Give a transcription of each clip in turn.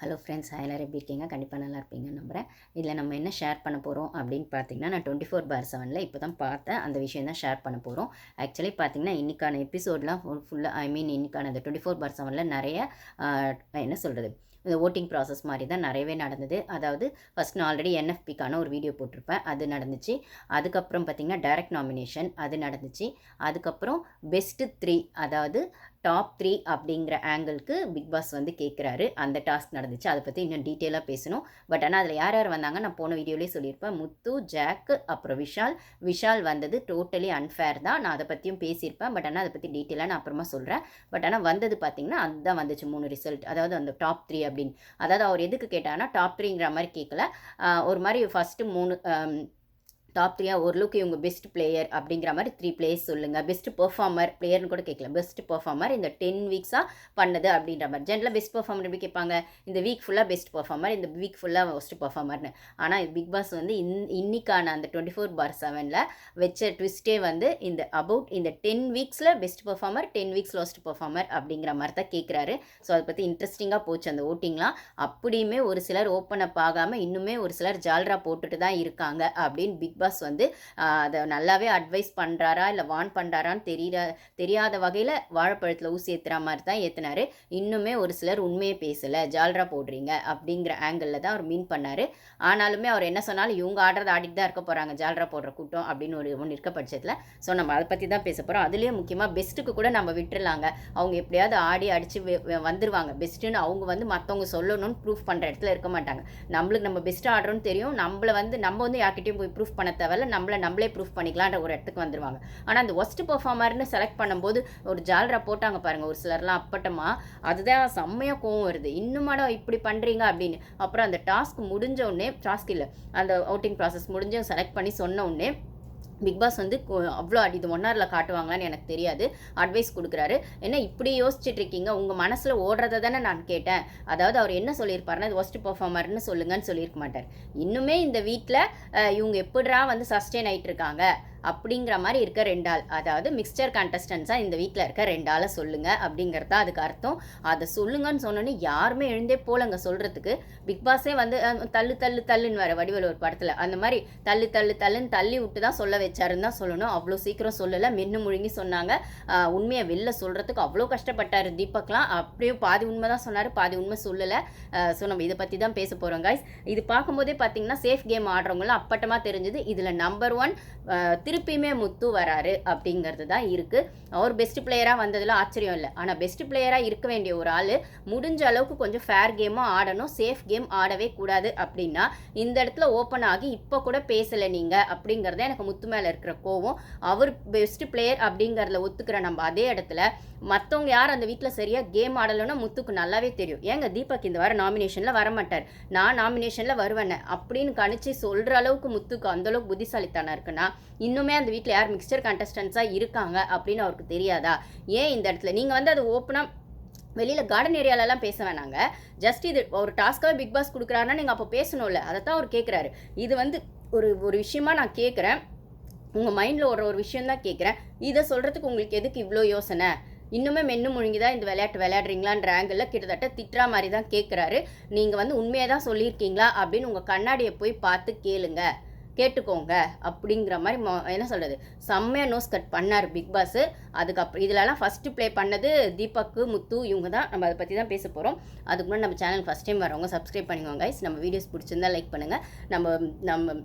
Hello friends எல்லோரும் எப்படி இருக்கீங்க? கண்டிப்பாக நல்லா இருப்பீங்கன்னு நம்புகிறேன் இதில் நம்ம என்ன ஷேர் பண்ண போகிறோம் அப்படின்னு பார்த்தீங்கன்னா நான் டுவெண்ட்டி ஃபோர் பார் செவனில் இப்போ தான் பார்த்தேன். அந்த விஷயம் தான் ஷேர் பண்ண போகிறோம் ஆக்சுவலி பார்த்தீங்கன்னா இன்றைக்கான எபிசோட்லாம் ஃபுல்லாக ஐ மீன் இன்றைக்கான அந்த டுவெண்ட்டி ஃபோர் பார் செவனில் நிறைய என்ன சொல்கிறது இந்த ஓட்டிங் ப்ராசஸ் மாதிரி தான் நிறையவே நடந்தது. அதாவது ஃபஸ்ட் நான் ஆல்ரெடி என்எஃபிக்கான ஒரு வீடியோ போட்டிருப்பேன். அது நடந்துச்சு. அதுக்கப்புறம் பார்த்திங்கன்னா டைரக்ட் நாமினேஷன் அது நடந்துச்சு. அதுக்கப்புறம் பெஸ்ட்டு த்ரீ அதாவது டாப் த்ரீ அப்படிங்கிற ஆங்கிளுக்கு பிக் பாஸ் வந்து கேட்குறாரு அந்த டாஸ்க் நடந்துச்சு. அதை பற்றி இன்னும் டீட்டெயிலாக பேசணும். பட் ஆனால் அதில் யார் யார் வந்தாங்க நான் போன வீடியோலேயே சொல்லியிருப்பேன். முத்து ஜாக் அப்புறம் விஷால். விஷால் வந்தது டோட்டலி அன்ஃபேர் தான். நான் அதை பற்றியும் பேசியிருப்பேன். பட் ஆனால் அதை பற்றி டீட்டெயிலாக நான் அப்புறமா சொல்கிறேன் பட் ஆனால் வந்தது பார்த்தீங்கன்னா அதுதான் வந்துச்சு மூணு ரிசல்ட். அதாவது அந்த டாப் த்ரீ அப்படின்னு. அதாவது அவர் எதுக்கு கேட்டாங்கன்னா டாப் த்ரீங்கிற மாதிரி கேட்கல ஒரு மாதிரி ஃபஸ்ட்டு மூணு டாப் த்ரீயாக ஓரளவுக்கு இவங்க பெஸ்ட் பிளேயர் அப்படிங்கிற மாதிரி த்ரீ பிளேயர்ஸ் சொல்லுங்கள் பெஸ்ட் பெர்ஃபார்மர் பிளேயர்னு கூட கேட்கல பெஸ்ட் பெர்ஃபார்மர் இந்த டென் வீக்ஸாக பண்ணது அப்படின்ற மாதிரி. ஜென்ரலாக பெஸ்ட் பெர்ஃபார்மர் எப்படி கேட்பாங்க? இந்த வீக் ஃபுல்லாக பெஸ்ட் பெர்ஃபார்மர் இந்த வீக் ஃபுல்லாக ஒஸ்ட் பெர்ஃபார்மர்னு ஆனால் பிக் பாஸ் வந்து இன் இன்னிக்கான அந்த டுவெண்ட்டி ஃபோர் பார் செவனில் வச்ச ட்விஸ்ட்டே வந்து இந்த அபவுட் இந்த ten வீக்ஸில் best performer ten weeks last performer அப்படிங்கிற மாதிரி தான் கேட்குறாரு. ஸோ அதை பற்றி இன்ட்ரெஸ்டிங்காக போச்சு அந்த ஓட்டிங்லாம் அப்படியுமே ஒரு சிலர் ஓப்பன் அப் ஆகாமல் இன்னுமே ஒரு சிலர் ஜால்ரா போட்டுட்டு தான் இருக்காங்க அப்படின்னு பிக் பாஸ் வந்து அதை நல்லாவே அட்வைஸ் பண்ணுறாரா இல்லை வான் பண்ணுறாரான்னு தெரியல தெரியாத வகையில் வாழைப்பழத்தில் ஊசி ஏற்றுற மாதிரி தான் ஏற்றுனாரு இன்னுமே ஒரு சிலர் உண்மையே பேசலை ஜால்ரா போடுறீங்க அப்படிங்கிற ஆங்கிளில் தான் அவர் மீன் பண்ணார். ஆனாலுமே அவர் என்ன சொன்னாலும் இவங்க ஆடுறது ஆடிட்டு தான் இருக்க போகிறாங்க ஜால்ரா போடுற கூட்டம் அப்படின்னு ஒரு ஒன்று இருக்க பட்சத்தில். ஸோ நம்ம அதை பற்றி தான் பேச போகிறோம் அதுலேயும் முக்கியமாக பெஸ்ட்டுக்கு கூட நம்ம விட்டுறலாங்க. அவங்க எப்படியாவது ஆடி அடித்து வந்துருவாங்க. பெஸ்ட்டுன்னு அவங்க வந்து மற்றவங்க சொல்லணும்னு ப்ரூஃப் பண்ணுற இடத்துல இருக்க மாட்டாங்க. நம்மளுக்கு நம்ம பெஸ்ட்டு ஆடுறோம்னு தெரியும். நம்மளை வந்து நம்ம வந்து யார்கிட்டயும் போய் ப்ரூஃப் பண்ண தேவையில்ல நம்மளை நம்மளே ப்ரூஃப் பண்ணிக்கலான்ற ஒரு இடத்துக்கு வந்துடுவாங்க ஆனால் அந்த ஒஸ்ட் பர்ஃபார்மர்னு செலக்ட் பண்ணும்போது ஒரு ஜால்ரா போட்டாங்க பாருங்கள் ஒரு சிலர்லாம் அப்பட்டமா அதுதான் செம்மையாக கோவம் வருது. இன்னுமாடா இப்படி பண்ணுறீங்க அப்படின்னு. அப்புறம் அந்த டாஸ்க் முடிஞ்ச உடனே டாஸ்க் இல்லை அந்த அவுட்டிங் ப்ராசஸ் முடிஞ்சு செலக்ட் பண்ணி சொன்ன உடனே பிக் பாஸ் வந்து அவ்வளோ அடி இது ஒன் ஹவரில் காட்டுவாங்களான்னு எனக்கு தெரியாது. அட்வைஸ் கொடுக்குறாரு. என்ன இப்படி யோசிச்சுட்டு இருக்கீங்க உங்கள் மனசில் ஓடுறத தானே நான் கேட்டேன். அதாவது அவர் என்ன சொல்லியிருப்பாருன்னா இது ஒஸ்ட் பர்ஃபார்மர்னு சொல்லுங்கன்னு சொல்லியிருக்க மாட்டார். இன்னுமே இந்த வீட்டில் இவங்க எப்படிரா வந்து சஸ்டெயின் ஆகிட்டு இருக்காங்க அப்படிங்கிற மாதிரி இருக்க ரெண்டு ஆள். அதாவது மிக்சர் கண்டஸ்டன்ஸாக இந்த வீட்டில் இருக்க ரெண்டு ஆளை சொல்லுங்க அப்படிங்கிறது தான் அதுக்கு அர்த்தம். அதை சொல்லுங்கன்னு சொன்னோன்னே யாருமே எழுந்தே போலங்க சொல்கிறதுக்கு பிக் பாஸே வந்து தள்ளு தள்ளு தள்ளுன்னு வர வடிவில் ஒரு படத்தில். அந்த மாதிரி தள்ளு தள்ளு தள்ளுன்னு தள்ளி விட்டு தான் சொல்ல வச்சாருன்னு தான் சொல்லணும். அவ்வளோ சீக்கிரம் சொல்லலை. மென்று முழுங்கி சொன்னாங்க. உண்மையை வெளில சொல்கிறதுக்கு அவ்வளோ கஷ்டப்பட்டார் தீபக்லாம். அப்படியே பாதி உண்மை தான் சொன்னார். பாதி உண்மை சொல்லலை. ஸோ நம்ம இதை பற்றி தான் பேச போகிறோம் guys. இது பார்க்கும்போதே பார்த்தீங்கன்னா சேஃப் கேம் ஆடுறவங்களாம் அப்பட்டமாக தெரிஞ்சுது. இதில் நம்பர் ஒன் திருப்பியுமே முத்து வராரு அப்படிங்கிறது தான் இருக்குது அவர் பெஸ்ட் பிளேயராக வந்ததில் ஆச்சரியம் இல்லை. ஆனால் பெஸ்ட் பிளேயராக இருக்க வேண்டிய ஒரு ஆள் முடிஞ்ச அளவுக்கு கொஞ்சம் ஃபேர் கேமும் ஆடணும் சேஃப் கேம் ஆடவே கூடாது அப்படின்னா இந்த இடத்துல ஓப்பன் ஆகி இப்போ கூட பேசலை நீங்கள் அப்படிங்கிறத எனக்கு முத்து மேலே இருக்கிற கோவம். அவர் பெஸ்ட் பிளேயர் அப்படிங்கிறத ஒத்துக்கிற நம்ம அதே இடத்துல மற்றவங்க யார் அந்த வீட்டில் சரியாக கேம் ஆடலைன்னா முத்துக்கு நல்லாவே தெரியும். ஏங்க தீபக் இந்த வாரம் நாமினேஷனில் வரமாட்டார். நான் நாமினேஷனில் வருவேன் அப்படின்னு கணிச்சு சொல்கிற அளவுக்கு முத்துக்கு அந்தளவுக்கு புத்திசாலித்தனம் இருக்குன்னா இன்னுமே அந்த வீட்டில் யார் மிக்சர் கண்டஸ்டன்ஸாக இருக்காங்க அப்படின்னு அவருக்கு தெரியாதா? ஏன் இந்த இடத்துல? நீங்கள் வந்து அது ஓப்பனாக வெளியில் கார்டன் ஏரியாலலாம் பேச வேணாங்க. ஜஸ்ட் இது ஒரு டாஸ்க்காக பிக் பாஸ் கொடுக்குறாருன்னா நீங்கள் அப்போ பேசணும்ல. அதை தான் அவர் கேட்குறாரு இது வந்து ஒரு ஒரு விஷயமா நான் கேட்குறேன் உங்கள் மைண்டில் ஒரு ஒரு விஷயம் தான் கேட்குறேன் இதை சொல்கிறதுக்கு உங்களுக்கு எதுக்கு இவ்வளோ யோசனை? இன்னுமே மென்னு முழுங்கி தான் இந்த விளையாட்டு விளையாடுறீங்களான்ற ஆங்கிளில் கிட்டத்தட்ட திட்டுறா மாதிரி தான் கேட்குறாரு நீங்கள் வந்து உண்மையை தான் சொல்லியிருக்கீங்களா அப்படின்னு உங்கள் கண்ணாடியை போய் பார்த்து கேளுங்க. கேட்டுக்கோங்க அப்படிங்கிற மாதிரி மொ- என்ன சொல்கிறது செம்மையாக நோஸ் கட் பண்ணார் பிக் பாஸ் அதுக்கப்புறம் இதிலலாம் ஃபஸ்ட்டு ப்ளே பண்ணது தீபக்கு முத்து இவங்க தான் நம்ம அதை பற்றி தான் பேச போகிறோம் அதுக்கு முன்னாடி நம்ம சேனல் ஃபஸ்ட் டைம் வரவங்க சப்ஸ்கிரைப் பண்ணிக்கோங்க கைஸ் நம்ம வீடியோஸ் பிடிச்சிருந்தா லைக் பண்ணுங்கள் நம்ம நம்ம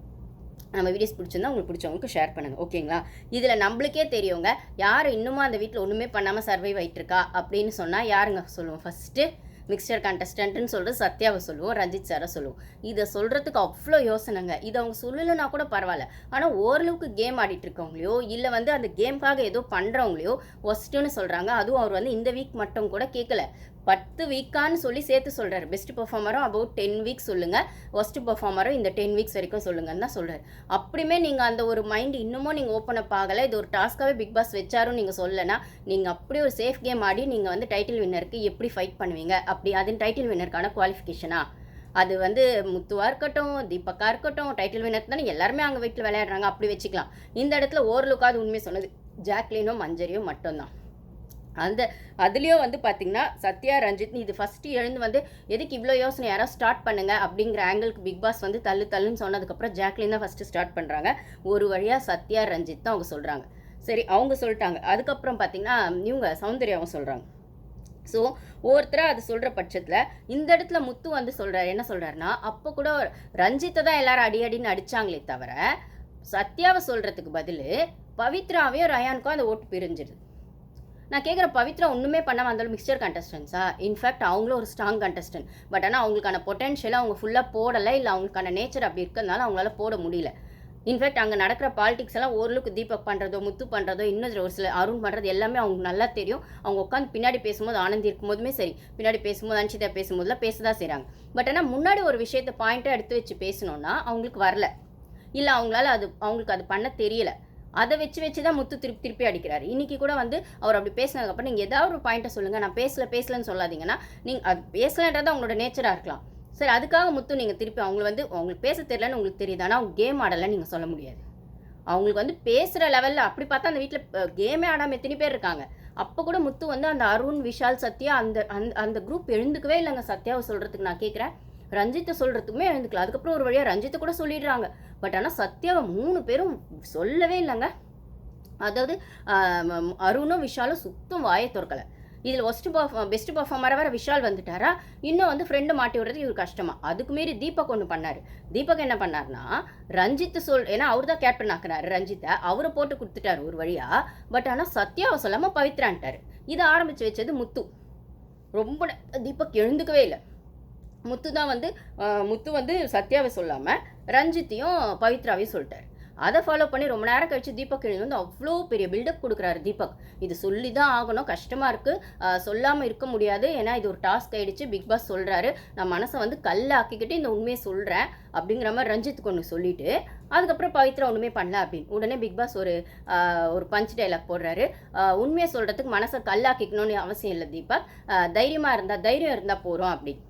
நம்ம வீடியோஸ் பிடிச்சிருந்தா உங்களுக்கு பிடிச்சவங்களுக்கு ஷேர் பண்ணுங்கள் ஓகேங்களா இதில் நம்மளுக்கே தெரியுங்க யார் இன்னுமா அந்த வீட்டில் ஒன்றுமே பண்ணாமல் சர்வைவ் ஆயிட்டு இருக்கா அப்படின்னு சொன்னால் யாருங்க சொல்லுவோம்? ஃபஸ்ட்டு மிக்சர் கண்டஸ்டன்ட்னு சொல்லிட்டு சத்யாவை சொல்லுவோம் ரஞ்சித் சாரை சொல்லுவோம். இதை சொல்கிறதுக்கு அவ்வளோ யோசனைங்க. இதை அவங்க சொல்லலைன்னா கூட பரவாயில்ல. ஆனால் ஓரளவுக்கு கேம் ஆடிட்டு இருக்கவங்களையோ இல்லை வந்து அந்த கேமுக்காக ஏதோ பண்ணுறவங்களையோ ஒஸ்ட்டுன்னு சொல்கிறாங்க அதுவும் அவர் வந்து இந்த வீக் மட்டும் கூட கேட்கல. பத்து வீக்கான்னு சொல்லி சேர்த்து சொல்கிறார் பெஸ்ட் பர்ஃபார்மரும் அபவுட் டென் வீக்ஸ் சொல்லுங்கள் ஒஸ்ட் பெர்ஃபார்மரும் இந்த டென் வீக்ஸ் வரைக்கும் சொல்லுங்கன்னு தான் சொல்கிறார் அப்படியுமே நீங்கள் அந்த ஒரு மைண்ட் இன்னமும் நீங்கள் ஓப்பன் அப் ஆகலை. இது ஒரு டாஸ்க்காகவே பிக் பாஸ் வச்சாரும் நீங்கள் சொல்லலைன்னா நீங்கள் அப்படி ஒரு சேஃப் கேம் ஆடி நீங்கள் வந்து டைட்டில் வின்னருக்கு எப்படி ஃபைட் பண்ணுவீங்க? அப்படி அதன் டைட்டில் வின்னருக்கான குவாலிஃபிகேஷனா அது வந்து முத்துவா இருக்கட்டும் தீபக்கா இருக்கட்டும் டைட்டில் வினர் தானே எல்லாருமே அங்கே வீட்டில் விளையாடுறாங்க. அப்படி வச்சுக்கலாம். இந்த இடத்துல ஓரளவுக்காவது உண்மையை சொன்னது. ஜாக்லினும் மஞ்சரியும் மட்டும்தான். அந்த அதுலேயும் வந்து பார்த்தீங்கன்னா சத்யா ரஞ்சித் இது ஃபஸ்ட்டு எழுந்து வந்து எதுக்கு இவ்வளோ யோசனை யாராவது ஸ்டார்ட் பண்ணுங்க அப்படிங்கிற ஆங்கிளுக்கு பிக் பாஸ் வந்து தள்ளு தள்ளுன்னு சொன்னதுக்கப்புறம் ஜாக்லின் தான் ஃபஸ்ட்டு ஸ்டார்ட் பண்ணுறாங்க ஒரு வழியாக சத்யா ரஞ்சித் தான் அவங்க சொல்கிறாங்க சரி அவங்க சொல்லிட்டாங்க. அதுக்கப்புறம் பார்த்தீங்கன்னா இவங்க சௌந்தர்யாவும் சொல்கிறாங்க ஸோ ஒவ்வொருத்தராக அது சொல்கிற பட்சத்தில் இந்த இடத்துல முத்து வந்து சொல்கிறார் என்ன சொல்கிறாருன்னா அப்போ கூட ரஞ்சித்தை தான் எல்லாரும் அடி அடின்னு அடித்தாங்களே தவிர சத்யாவை சொல்கிறதுக்கு பதில் பவித்ராவையும் ரயானுக்கும் அந்த ஓட்டு பிரிஞ்சிருது. நான் கேட்குற பவித்ரா ஒன்றுமே பண்ணாமல் வந்தாலும் மிக்சர் கண்டஸ்டன்ஸா இன்ஃபேக்ட் அவங்களும் ஒரு ஸ்ட்ராங் கண்டஸ்டன்ட் பட் ஆனால் அவங்களுக்கான பொட்டன்ஷியலை அவங்க ஃபுல்லாக போடலை. இல்லை அவங்களுக்கான நேச்சர் அப்படி இருக்கிறதுனால அவங்களால போட முடியல. இன்ஃபேக்ட் அங்கே நடக்கிற பாலிடிக்ஸ் எல்லாம் ஓரளவுக்கு தீபக் பண்ணுறதோ முத்து பண்ணுறதோ இன்னும் ஒரு சில அருண் பண்ணுறது எல்லாமே அவங்களுக்கு நல்லா தெரியும். அவங்க உட்காந்து பின்னாடி பேசும்போது ஆனந்தி இருக்கும்போதுமே சரி. பின்னாடி பேசும்போது அன்ஷிதா பேசும்போதுலாம் பேச தான் செய்கிறாங்க பட் ஆனால் முன்னாடி ஒரு விஷயத்தை பாயிண்ட்டாக எடுத்து வச்சு பேசணுன்னா அவங்களுக்கு வரல. இல்லை அவங்களால அது அவங்களுக்கு அது பண்ண தெரியலை. அதை வச்சு வச்சு தான் முத்து திருப்பி திருப்பி அடிக்கிறார். இன்றைக்கி கூட வந்து அவர் அப்படி பேசினதுக்கப்புறம் நீங்கள் ஏதாவது ஒரு பாயிண்ட்டை சொல்லுங்கள் நான் பேசல பேசலன்னு சொல்லாதீங்கன்னா நீங்கள் அது பேசலன்றது அவங்களோட நேச்சராக இருக்கலாம். சரி அதுக்காக முத்து நீங்கள் திருப்பி அவங்களை வந்து அவங்களுக்கு பேச தெரியலன்னு உங்களுக்கு தெரியுது. ஆனால் அவங்க கேம் ஆடலைன்னு நீங்கள் சொல்ல முடியாது. அவங்களுக்கு வந்து பேசுகிற லெவலில் அப்படி பார்த்தா அந்த வீட்டில் கேமே ஆடாமல் எத்தனை பேர் இருக்காங்க. அப்போ கூட முத்து வந்து அந்த அருண் விஷால் சத்யா அந்த அந்த அந்த குரூப் எழுந்துக்கவே இல்லைங்க. சத்யாவை சொல்கிறதுக்கு நான் கேட்குறேன் ரஞ்சித்தை சொல்கிறதுக்குமே எழுந்துக்கலாம். அதுக்கப்புறம் ஒரு வழியாக ரஞ்சித்தை கூட சொல்லிடுறாங்க. பட் ஆனால் சத்யாவை மூணு பேரும் சொல்லவே இல்லைங்க. அதாவது அருணும் விஷாலும் சுத்தம் வாயை திறக்கலை. இதில் ஒஸ்ட் பர்ஃப் பெஸ்ட் பர்ஃபார்மராக வேறு விஷால் வந்துட்டாரா? இன்னும் வந்து ஃப்ரெண்டு மாட்டி விடுறது இவர் கஷ்டமா? அதுக்கு மீறி தீபக் ஒன்று பண்ணார். தீபக் என்ன பண்ணார்னா ரஞ்சித் சொல் ஏன்னா அவர் தான் கேப்டன் ஆக்குனாரு ரஞ்சித்தை. அவரை போட்டு கொடுத்துட்டாரு ஒரு வழியாக பட் ஆனால் சத்யாவை சொல்லாமல் பவித்ரான்ட்டார். இதை ஆரம்பித்து வச்சது முத்து. ரொம்ப தீபக் எழுந்துக்கவே இல்லை. முத்து தான் வந்து முத்து வந்து சத்யாவை சொல்லாமல் ரஞ்சித்தையும் பவித்ராவையும் சொல்லிட்டார். அதை ஃபாலோ பண்ணி ரொம்ப நேரம் கழித்து தீபக் எழுந்து வந்து அவ்வளோ பெரிய பில்டப் கொடுக்குறாரு தீபக். இது சொல்லி தான் ஆகணும் கஷ்டமாக இருக்குது சொல்லாமல் இருக்க முடியாது. ஏன்னா இது ஒரு டாஸ்க் ஆகிடுச்சு பிக் பாஸ் சொல்கிறாரு நான் மனசை வந்து கல்லாக்கிக்கிட்டு இந்த உண்மையை சொல்கிறேன் அப்படிங்கிற மாதிரி ரஞ்சித்துக்கு ஒன்று சொல்லிட்டு அதுக்கப்புறம் பவித்ரா ஒன்றுமே பண்ணல அப்படின்னு. உடனே பிக் பாஸ் ஒரு ஒரு பஞ்ச் டைலாக் போடுறாரு. உண்மையை சொல்கிறதுக்கு மனசை கல்லாக்கிக்கணும்னு அவசியம் இல்லை தீபக். தைரியமாக இருந்தால் தைரியம் இருந்தால் போகிறோம் அப்படின்னு.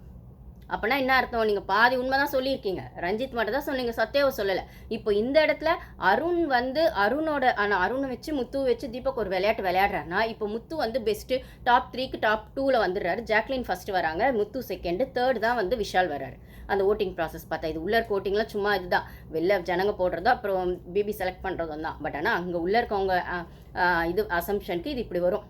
அப்போனா என்ன அர்த்தம்? நீங்கள் பாதி உண்மை தான் சொல்லியிருக்கீங்க. ரஞ்சித் மட்டும் தான் சொன்னீங்க சத்யாவை சொல்லலை. இப்போ இந்த இடத்துல அருண் வந்து அருணோட ஆனால் அருணை வச்சு முத்து வச்சு தீபக் ஒரு விளையாட்டு விளையாடுறாருனா இப்போ முத்து வந்து பெஸ்ட்டு டாப் த்ரீக்கு டாப் டூவில் வந்துடுறாரு. ஜாக்லின் ஃபஸ்ட்டு வராங்க முத்து செகண்டு தேர்ட் தான் வந்து விஷால் வராரு அந்த ஓட்டிங் ப்ராசஸ் பார்த்தா இது உள்ளே இருக்க ஓட்டிங்லாம் சும்மா இதுதான். வெளில ஜனங்க போடுறதோ அப்புறம் பிபி செலக்ட் பண்ணுறதும் தான். பட் ஆனால் அங்கே உள்ளே இருக்கவங்க இது அசம்ஷனுக்கு இது இப்படி வரும்.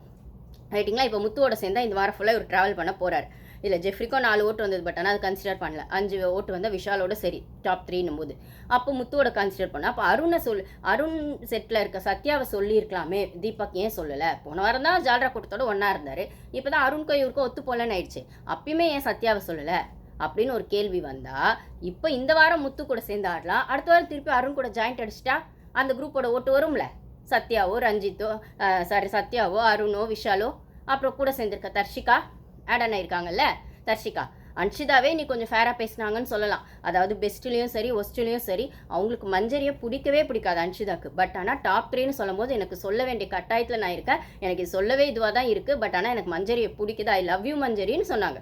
ரைட்டிங்களா இப்போ முத்துவோட சேர்ந்தா இந்த வாரம் ஃபுல்லாக இவர் ட்ராவல் பண்ண போகிறார் இல்லை ஜெஃப்ரிக்கும் நாலு ஓட்டு வந்தது பட் ஆனால் அது கன்சிடர் பண்ணல. அஞ்சு ஓட்டு வந்தால் விஷாலோட சரி டாப் த்ரீனும் போது. அப்போ முத்துவோட கன்சிடர் பண்ண அப்போ அருணை சொல் அருண் செட்டில் இருக்க சத்யாவை சொல்லியிருக்கலாமே தீபக் ஏன் சொல்லலை? போன வாரம் தான் ஜால்ரா கூட்டத்தோட ஒன்றா இருந்தார். இப்போ தான் அருண்க்கும் இவருக்கும் ஒத்து போலன்னு ஆயிடுச்சு. அப்பயுமே ஏன் சத்யாவை சொல்லலை? அப்படின்னு ஒரு கேள்வி வந்தால் இப்போ இந்த வாரம் முத்து கூட சேர்ந்து ஆடலாம். அடுத்த வாரம் திருப்பி அருண் கூட ஜாயிண்ட் அடிச்சிட்டா அந்த குரூப்போட ஓட்டு வரும்ல? சத்யாவோ ரஞ்சித்தோ சாரி சத்யாவோ அருணோ விஷாலோ அப்புறம் கூட சேர்ந்துருக்க தர்ஷிகா ஆட் ஆயிருக்காங்கல்ல? தர்ஷிகா அன்ஷிதாவே நீ கொஞ்சம் ஃபேராக பேசுனாங்கன்னு சொல்லலாம். அதாவது பெஸ்ட்லேயும் சரி ஒஸ்ட்லேயும் சரி அவங்களுக்கு மஞ்சரியை பிடிக்கவே பிடிக்காது அன்ஷிதாக்கு. பட் ஆனால் டாப் த்ரீன்னு சொல்லும்போது எனக்கு சொல்ல வேண்டிய கட்டாயத்தில் நான் இருக்கேன். எனக்கு இது சொல்லவே இதுவாக தான் இருக்குது பட் ஆனால் எனக்கு மஞ்சரியை பிடிக்குது? ஐ லவ் யூ மஞ்சரின்னு சொன்னாங்க.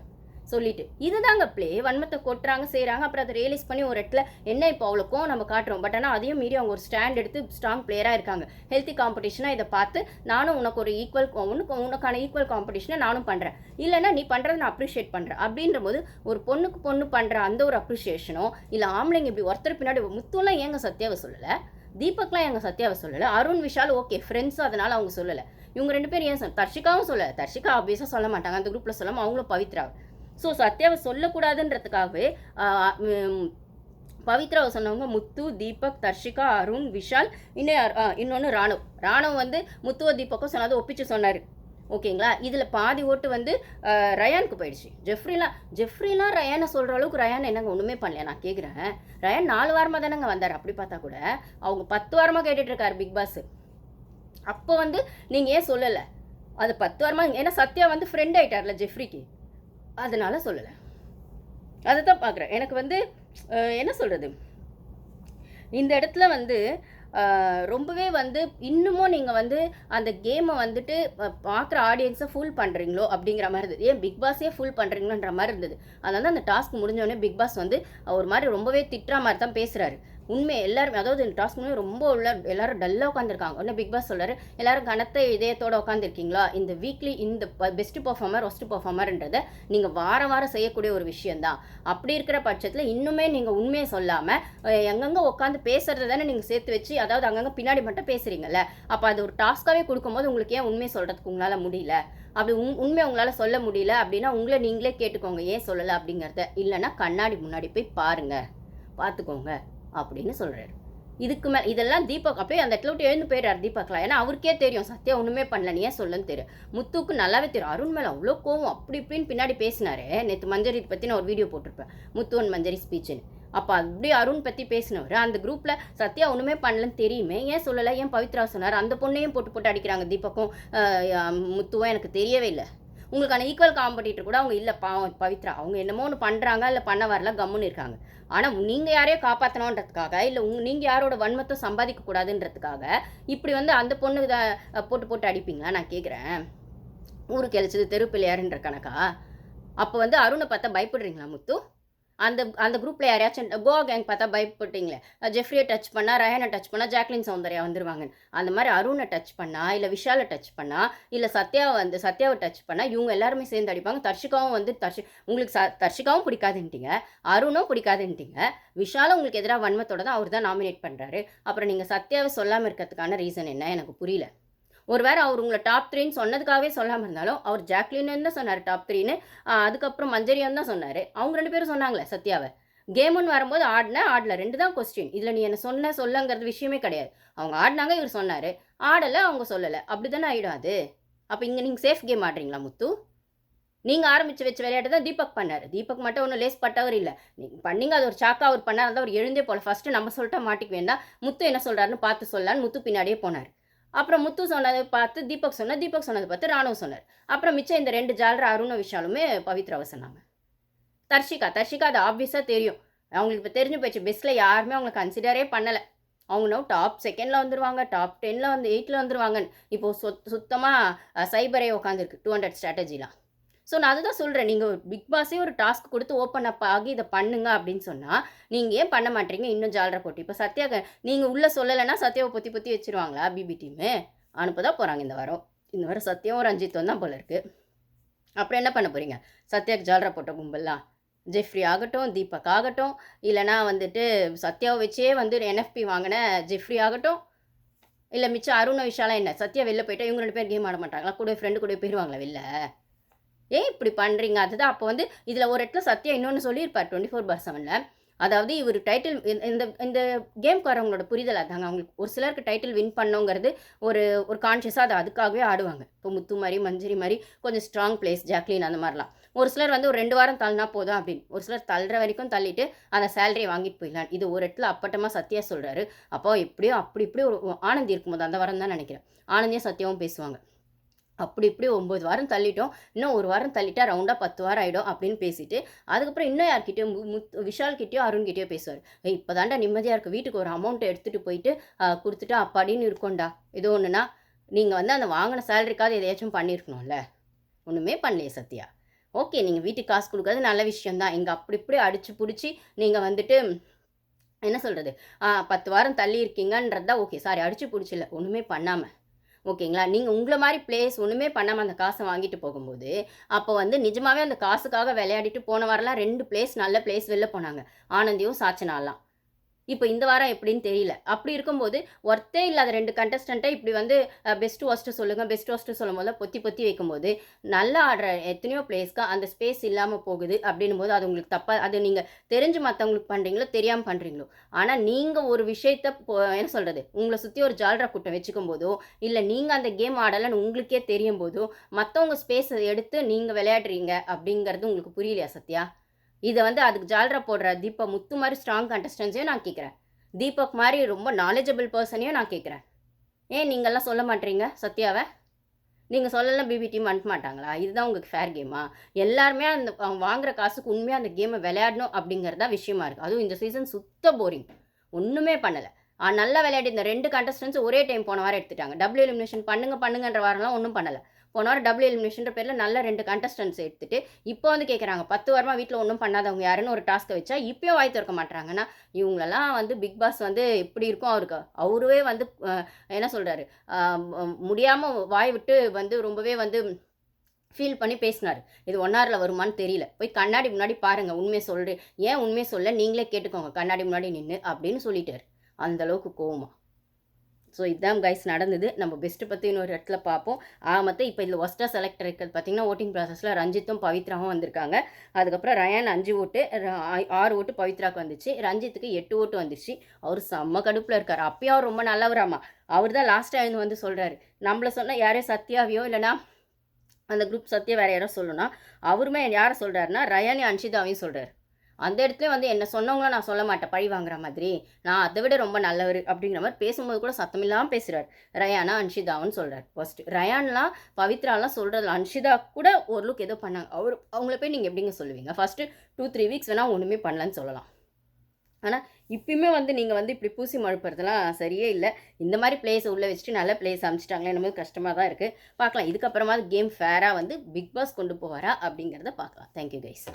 சொல்லிட்டு. இதுதாங்க ப்ளே வன்மத்தை கொட்டுறாங்க செய்கிறாங்க அப்புறம் அதை ரியலைஸ் பண்ணி ஒரு இடத்துல என்ன இப்போ அவ்வளோக்கும் நம்ம காட்டுறோம். பட் ஆனால் அதையும் மீறி அவங்க ஒரு ஸ்டாண்ட் எடுத்து ஸ்ட்ராங் பிளேயராக இருக்காங்க. ஹெல்த்தி காம்படிஷனாக இதை பார்த்து நானும் உனக்கு ஒரு ஈக்குவல் உனக்கு உனக்கான ஈக்குவல் காம்படிஷனை நானும் பண்ணுறேன் இல்லைன்னா நீ பண்ணுறதை நான் அப்ரிஷியேட் பண்ணுறேன் அப்படின்ற போது ஒரு பொண்ணுக்கு பொண்ணு பண்ணுற அந்த ஒரு அப்ரிஷியேஷனோ இல்லை ஆம்பளைங்க இப்படி ஒருத்தர் பின்னாடி முத்துலாம் ஏங்க சத்யாவை சொல்லலை? தீபக்லாம் எங்கள் சத்யாவை சொல்லலை? அருண் விஷால் ஓகே ஃப்ரெண்ட்ஸும் அதனால் அவங்க சொல்லலை. இவங்க ரெண்டு பேரும் ஏன் தர்ஷிகாவும் சொல்லலை. தர்ஷிகா ஆப்வியஸாக சொல்ல மாட்டாங்க. அந்த குரூப்பில் சொல்லாமல் அவங்களும் பவித்ரா. ஸோ சத்யாவை சொல்லக்கூடாதுன்றதுக்காகவே பவித்ராவை சொன்னவங்க முத்து தீபக் தர்ஷிகா அருண் விஷால் இன்னும் இன்னொன்று ராணுவ் ராணுவ் வந்து முத்துவ தீபக்கும் சொன்னதை ஒப்பிச்சு சொன்னார். ஓகேங்களா? இதில் பாதி ஓட்டு வந்து ரயானுக்கு போயிடுச்சு. ஜெஃப்ரிலாம் ஜெஃப்ரிலாம் ரயானை சொல்கிற அளவுக்கு ரயான் என்னங்க ஒன்றுமே பண்ணல நான் கேட்குறேன் ரயான் நாலு வாரமாக தானேங்க வந்தார். அப்படி பார்த்தா கூட அவங்க பத்து வாரமாக கேட்டுட்ருக்காரு பிக் பாஸ். அப்போ வந்து நீங்கள் ஏன் சொல்லலை? அது பத்து வாரமாக ஏன்னா சத்யா வந்து ஃப்ரெண்ட் ஆகிட்டார்ல ஜெஃப்ரிக்கு. அதனால் சொல்லலை. அதை தான் பார்க்குறேன் எனக்கு வந்து என்ன சொல்கிறது இந்த இடத்துல வந்து ரொம்பவே வந்து இன்னமும் நீங்கள் வந்து அந்த கேமை வந்துட்டு பார்க்குற ஆடியன்ஸை ஃபுல் பண்ணுறீங்களோ அப்படிங்கிற மாதிரி இருந்தது. ஏன் பிக் பாஸே ஃபுல் பண்ணுறீங்களோன்ற மாதிரி இருந்தது. அதனால அந்த டாஸ்க் முடிஞ்சோடனே பிக் பாஸ் வந்து ஒரு மாதிரி ரொம்பவே திட்டுற மாதிரி தான் பேசுகிறாரு உண்மை எல்லாருமே அதாவது இந்த டாஸ்க் ரொம்ப உள்ள எல்லாரும் டல்லாக உட்காந்துருக்காங்க ஒன்று பிக் பாஸ் சொல்கிறார் எல்லாரும் கனத்த இதயத்தோட உட்காந்துருக்கீங்களா இந்த வீக்லி இந்த பெஸ்ட் பர்ஃபார்மர் ஒஸ்ட் பர்ஃபார்மர்ன்றதை நீங்கள் வாரம் வாரம் செய்யக்கூடிய ஒரு விஷயந்தான் அப்படி இருக்கிற பட்சத்தில் இன்னுமே நீங்கள் உண்மையை சொல்லாமல் எங்கெங்கே உட்காந்து பேசுறது தானே நீங்கள் சேர்த்து வச்சு அதாவது அங்கங்கே பின்னாடி மட்டும் பேசுகிறீங்கல்ல அப்போ அது ஒரு டாஸ்க்காகவே கொடுக்கும்போது உங்களுக்கு ஏன் உண்மையை சொல்கிறதுக்கு உங்களால் முடியல? அப்படி உண் உண்மை உங்களால் சொல்ல முடியல அப்படின்னா உங்களை நீங்களே கேட்டுக்கோங்க ஏன் சொல்லலை அப்படிங்கிறத. இல்லைன்னா கண்ணாடி முன்னாடி போய் பாருங்கள் பார்த்துக்கோங்க அப்படின்னு சொல்கிறாரு இதுக்கு மேலே இதெல்லாம் தீபக் அப்படியே அந்த இடத்துல விட்டு எழுந்து போயிடுறாரு தீபக்லாம். ஏன்னா அவருக்கே தெரியும் சத்யா ஒன்றுமே பண்ணல நீ ஏன் சொல்லுன்னு தெரியும் முத்துக்கு நல்லாவே தெரியும். அருண் மேலே அவ்வளோ கோவம் அப்படி இப்படின்னு பின்னாடி பேசினாரு. நேற்று மஞ்சரி பற்றி நான் ஒரு வீடியோ போட்டிருப்பேன். முத்து அண்ட் மஞ்சரி ஸ்பீச்சுன்னு அப்போ அப்படி அருண் பற்றி பேசினவர் அந்த குரூப்பில் சத்யா ஒன்றுமே பண்ணலன்னு தெரியுமே ஏன் சொல்லலை? ஏன் பவித்ரா சொன்னார்? அந்த பொண்ணையும் போட்டு போட்டு அடிக்கிறாங்க தீபக்கும் முத்துவும் எனக்கு தெரியவே இல்லை. உங்களுக்கான ஈக்குவல் காம்படிட்டர் கூட அவங்க இல்லை பாவம் பவித்ரா. அவங்க என்னமோ ஒன்று பண்ணுறாங்க இல்லை பண்ண வரல கம்முன்னு இருக்காங்க. ஆனால் நீங்கள் யாரையோ காப்பாற்றணுன்றதுக்காக இல்லை உங் நீங்கள் யாரோட வன்மத்தை சம்பாதிக்க கூடாதுன்றதுக்காக இப்படி வந்து அந்த பொண்ணு இதை போட்டு போட்டு அடிப்பீங்களா? நான் கேட்குறேன் ஊருக்கு அழிச்சது தெரு பிள்ளையாருன்ற கணக்கா? அப்போ வந்து அருணை பார்த்தா பயப்படுறீங்களா முத்து? அந்த அந்த குரூப்பில் யாரையாச்சும் கோவா கேங் பார்த்தா பயப்பட்டீங்களே? ஜெஃப்ரியை டச் பண்ணால் ரயானை டச் பண்ணால் ஜாக்லின் சௌந்தர்யா வந்துருவாங்க. அந்த மாதிரி அருணை டச் பண்ணால் இல்லை விஷாலை டச் பண்ணால் இல்லை சத்யாவை வந்து சத்யாவை டச் பண்ணால் இவங்க எல்லாருமே சேர்ந்து அடிப்பாங்க. தர்ஷிகாவும் வந்து தர்ஷி உங்களுக்கு ச தர்ஷிகாவும் பிடிக்காதுன்ட்டீங்க அருணும் பிடிக்காதுன்ட்டீங்க. விஷாலும் உங்களுக்கு எதிராக வன்மத்தோட தான் அவர் தான் நாமினேட் பண்ணுறாரு அப்புறம் நீங்கள் சத்யாவை சொல்லாமல் இருக்கிறதுக்கான ரீசன் என்ன? எனக்கு புரியல. ஒருவேளை அவர் உங்களை டாப் த்ரீன்னு சொன்னதுக்காகவே சொல்லாமல் இருந்தாலும் அவர் ஜாக்லின்னு தான் சொன்னார் டாப் த்ரீன்னு அதுக்கப்புறம் மஞ்சரியான் தான் சொன்னார். அவங்க ரெண்டு பேரும் சொன்னாங்களே சத்யாவை. கேமுன்னு வரும்போது ஆடின ஆடல. ரெண்டு தான் கொஸ்டின் இதில் நீ என்ன சொன்ன சொல்லங்கிறது விஷயமே கிடையாது. அவங்க ஆடினாங்க இவர் சொன்னார். ஆடலை அவங்க சொல்லலை. அப்படி தானே ஆகிடும் அது? அப்போ இங்கே நீங்கள் சேஃப் கேம் ஆடுறீங்களா முத்து? நீங்கள் ஆரம்பித்து வச்ச விளையாட்டு தான் தீபக் பண்ணார். தீபக் மட்டும் ஒன்றும் லேஸ் பட்டவர் இல்லை. நீங்கள் பண்ணிங்க அது ஒரு சாக்கா அவர் பண்ணார். அவர் எழுந்தே போல. ஃபஸ்ட்டு நம்ம சொல்லிட்டா மாட்டிக்க வேண்டாம் முத்து என்ன சொல்கிறாருன்னு பார்த்து சொல்லலான்னு முத்து பின்னாடியே போனார். அப்புறம் முத்து சொன்னதை பார்த்து தீபக் சொன்னார் தீபக் சொன்னதை பார்த்து ராணுவ சொன்னார். அப்புறம் மிச்சம் இந்த ரெண்டு ஜாலர் அருண விஷாலுமே பவித்ராவை சொன்னாங்க. தர்ஷிகா தர்ஷிகா அது ஆப்வியஸாக தெரியும். அவங்களுக்கு இப்போ தெரிஞ்சு போயிடுச்சு பெஸ்ட்டில் யாருமே அவங்களை கன்சிடரே பண்ணலை. அவங்க நோ டாப் செகண்டில் வந்துருவாங்க டாப் டென்னில் வந்து எயிட்டில் வந்துருவாங்கன்னு. இப்போது சொத் சுத்தமாக சைபரே உட்காந்துருக்கு டூ ஹண்ட்ரட் ஸ்ட்ராட்டஜிலாம் ஸோ நான் அதுதான் சொல்கிறேன் நீங்கள் ஒரு பிக் பாஸே ஒரு டாஸ்க் கொடுத்து ஓப்பன் அப் ஆகி இதை பண்ணுங்க அப்படின்னு சொன்னால் நீங்கள் ஏன் பண்ண மாட்டீங்க? இன்னும் ஜாலரை போட்டு. இப்போ சத்யா நீங்கள் உள்ளே சொல்லலைன்னா சத்யாவை பொத்தி பொத்தி வச்சிருவாங்களா பிபி டீமு அனுப்ப தான் போகிறாங்க இந்த வாரம். இந்த வாரம் சத்யம் ஒரு ரஞ்சித்தும் தான் போல இருக்குது அப்புறம் என்ன பண்ண போகிறீங்க சத்யாக்கு ஜாலரை போட்ட கும்பல்லாம். ஜெஃப்ரி ஆகட்டும் தீபக் ஆகட்டும் இல்லைனா வந்துட்டு சத்யாவை வச்சே வந்து என்எஃப்பி வாங்கின ஜெஃப்ரி ஆகட்டும் இல்லை மிச்சம் அருண விஷாலாம் என்ன? சத்யா வெளில போயிட்டா இவங்க ரெண்டு பேர் கேம் ஆட மாட்டாங்களா? கூட ஃப்ரெண்டு கூட போயிடுவாங்களா வெளில? ஏன் இப்படி பண்ணுறீங்க அதுதான். அப்போ வந்து இதில் ஒரு இடத்துல சத்யா இன்னொன்று சொல்லியிருப்பார் டுவெண்ட்டி ஃபோர் பார் செவனில் அதாவது இவர் டைட்டில் இந்த இந்த கேம்க்கு வரவங்களோட புரிதல் அதாங்க. அவங்களுக்கு ஒரு சிலருக்கு டைட்டில் வின் பண்ணோங்கிறது ஒரு ஒரு கான்ஷியஸாக அதை அதுக்காகவே ஆடுவாங்க. இப்போ முத்து மாதிரி மஞ்சரி மாதிரி கொஞ்சம் ஸ்ட்ராங் பிளேஸ் ஜாக்லின் அந்த மாதிரிலாம். ஒரு சிலர் வந்து ஒரு ரெண்டு வாரம் தள்ளினா போதும் அப்படின்னு. ஒரு சிலர் தள்ளுற வரைக்கும் தள்ளிட்டு அந்த சேலரியை வாங்கிட்டு போயிடலாம். இது ஒரு இடத்துல அப்பட்டமாக சத்யா சொல்கிறாரு அப்போ எப்படியோ அப்படி இப்படி ஒரு ஆனந்தி இருக்கும்போது அந்த வாரம் தான் நினைக்கிறேன். ஆனந்தியும் சத்யாவும் பேசுவாங்க. அப்படி இப்படி ஒம்பது வாரம் தள்ளிட்டோம். இன்னும் ஒரு வாரம் தள்ளிட்டா ரவுண்டாக பத்து வாரம் ஆகிடும் அப்படின்னு பேசிட்டு அதுக்கப்புறம் இன்னும் யார்கிட்டயோ முத் விஷால்கிட்டயோ அருண்கிட்டயோ பேசுவார். ஏய் இப்போ தாண்டா நிம்மதியாக இருக்குது வீட்டுக்கு ஒரு அமௌண்ட்டை எடுத்துகிட்டு போயிட்டு கொடுத்துட்டா கொடுத்துட்டு அப்பாடின்னு இருக்கோண்டா ஏதோ ஒன்றுனா நீங்கள் வந்து அந்த வாங்கின சேலரிக்காவது எதையாச்சும் பண்ணியிருக்கணும்ல ஒன்றுமே பண்ணலையே சத்யா. ஓகே நீங்கள் வீட்டுக்கு காசு கொடுக்கறது நல்ல விஷயந்தான் இங்கே அப்படி இப்படி அடித்து பிடிச்சி நீங்கள் வந்துட்டு என்ன சொல்கிறது பத்து வாரம் தள்ளி இருக்கீங்கன்றது தான் ஓகே. சாரி அடித்து பிடிச்சில்ல. ஒன்றுமே பண்ணாமல் ஓகேங்களா? நீங்கள் உங்களை மாதிரி பிளேஸ் ஒன்றுமே பண்ணாமல் அந்த காசை வாங்கிட்டு போகும்போது அப்போ வந்து நிஜமாகவே அந்த காசுக்காக விளையாடிட்டு போன வாரம்லாம் ரெண்டு பிளேஸ் நல்ல பிளேஸ் வெளில போனாங்க. ஆனந்தியும் சாச்சனாலாம். இப்போ இந்த வாரம் எப்படின்னு தெரியல. அப்படி இருக்கும்போது ஒர்த்தே இல்லாத ரெண்டு கண்டஸ்டண்ட்டை இப்படி வந்து பெஸ்ட் ஒஸ்ட்டு சொல்லுங்கள் பெஸ்ட் ஒஸ்ட்டு சொல்லும் போது பொத்தி பொத்தி வைக்கும்போது நல்லா ஆடுற எத்தனையோ பிளேஸ்க்கு அந்த ஸ்பேஸ் இல்லாமல் போகுது அப்படின்னும் போது அது உங்களுக்கு தப்பாக அது நீங்கள் தெரிஞ்சு மற்றவங்களுக்கு பண்ணுறீங்களோ தெரியாமல் பண்ணுறீங்களோ ஆனால் நீங்கள் ஒரு விஷயத்த போ- என்ன சொல்கிறது உங்களை சுற்றி ஒரு ஜால்ரா கூட்டம் வச்சுக்கும் போதோ இல்லை நீங்கள் அந்த கேம் ஆடலைன்னு உங்களுக்கே தெரியும் போதோ மற்றவங்க ஸ்பேஸை எடுத்து நீங்கள் விளையாடுறீங்க அப்படிங்கிறது உங்களுக்கு புரியலையா சத்யா? இதை வந்து அதுக்கு ஜால்ரா போடுற தீபா முத்து மாதிரி ஸ்ட்ராங் கண்டஸ்டன்ஸையும் நான் கேட்குறேன் தீபக் மாதிரி ரொம்ப நாலேஜபிள் பர்சனையும் நான் கேட்குறேன் ஏன் நீங்கள்லாம் சொல்ல மாட்டீங்க சத்யாவை? நீங்கள் சொல்லலாம் பிபி டீம் அனுப்ப மாட்டாங்களா? இதுதான் உங்களுக்கு ஃபேர் கேமா எல்லாருமே அந்த வாங்குற காசுக்கு உண்மையாக அந்த கேமை விளையாடணும் அப்படிங்கிறதா விஷயமா இருக்குது அதுவும் இந்த சீசன் சுத்த போரிங் ஒன்றுமே பண்ணலை. நல்லா விளையாடி இந்த ரெண்டு கண்டஸ்டன்ஸ் ஒரே டைம் போன வாரம் எடுத்துட்டாங்க. டபுள் எலிமினேஷன் பண்ணுங்க பண்ணுங்கன்ற வாரம்லாம் ஒன்றும் பண்ணலை. போன வாரம் டபுள் எலிமினேஷன்ற பேரில் நல்ல ரெண்டு கண்டஸ்டன்ஸ் எடுத்துட்டு இப்போ வந்து கேட்குறாங்க பத்து வாரமாக வீட்டில் ஒன்றும் பண்ணாதவங்க யாருன்னு ஒரு டாஸ்க்கை வச்சா இப்போயும் வாய் திறக்க மாட்டாங்கன்னா இவங்களெல்லாம் வந்து பிக் பாஸ் வந்து எப்படி இருக்கும் அவருக்கு அவருவே வந்து என்ன சொல்கிறாரு முடியாமல் வாய் விட்டு வந்து ரொம்பவே வந்து ஃபீல் பண்ணி பேசினார். இது ஒன்னாரில் வருமான்னு தெரியல. போய் கண்ணாடி முன்னாடி பாருங்கள் உண்மையை சொல்கிறேன் ஏன் உண்மையை சொல்ல நீங்களே கேட்டுக்கோங்க கண்ணாடி முன்னாடி நின்று அப்படின்னு சொல்லிட்டார். அந்த அளவுக்கு ஸோ இதுதான் கைஸ் நடந்தது. நம்ம பெஸ்ட்டு பற்றி இன்னொரு இடத்துல பார்ப்போம். ஆக மொத்தம் இப்போ இதில் ஒஸ்ட்டாக செலக்ட் இருக்கிறது பார்த்தீங்கன்னா ஓட்டிங் ப்ராசஸில் ரஞ்சித்தும் பவித்ராவும் வந்திருக்காங்க. அதுக்கப்புறம் ரயான் அஞ்சு ஓட்டு ஆறு ஓட்டு பவித்ராவுக்கு வந்துச்சு. ரஞ்சித்துக்கு எட்டு ஓட்டு வந்துச்சு. அவர் செம்ம கடுப்பில் இருக்கார். அப்பயும் அவர் ரொம்ப நல்லவராமா? அவர் தான் லாஸ்ட்டாக எழுந்து வந்து சொல்கிறாரு நம்மளை சொன்னால் யாரையும் சத்யாவையோ இல்லைனா அந்த குரூப் சத்யா வேறு யாரோ சொல்லணும்னா அவருமே யாரை சொல்கிறாருன்னா ரயானி அன்ஷிதாவையும் சொல்கிறார் அந்த இடத்துல வந்து என்ன சொன்னவங்களும் நான் சொல்ல மாட்டேன். பழி வாங்குற மாதிரி. நான் அதை விட ரொம்ப நல்லவர் அப்படிங்கிற மாதிரி பேசும்போது கூட சத்தமில்லாமல் பேசுகிறார் ரயானா அன்ஷிதாவுன்னு சொல்கிறார் ஃபர்ஸ்ட் ரயான்லாம் பவித்ராலாம் சொல்கிறதுல அன்ஷிதா கூட ஒரு லுக் ஏதோ பண்ணாங்க. அவர் அவங்கள போய் நீங்கள் எப்படிங்க சொல்லுவீங்க? ஃபஸ்ட்டு டூ த்ரீ வீக்ஸ் வேணால் ஒன்றுமே பண்ணலன்னு சொல்லலாம். ஆனால் இப்பயுமே வந்து நீங்கள் வந்து இப்படி பூசி மழுப்புறதுலாம் சரியே இல்லை. இந்த மாதிரி பிளேஸை உள்ளே வச்சுட்டு நல்ல பிளேஸ் அமைச்சிட்டாங்களே என்னமோ கஷ்டமாக தான் இருக்குது பார்க்கலாம். இதுக்கப்புறமா கேம் ஃபேராக வந்து பிக் பாஸ் கொண்டு போவாரா அப்படிங்கிறத பார்க்கலாம். Thank you guys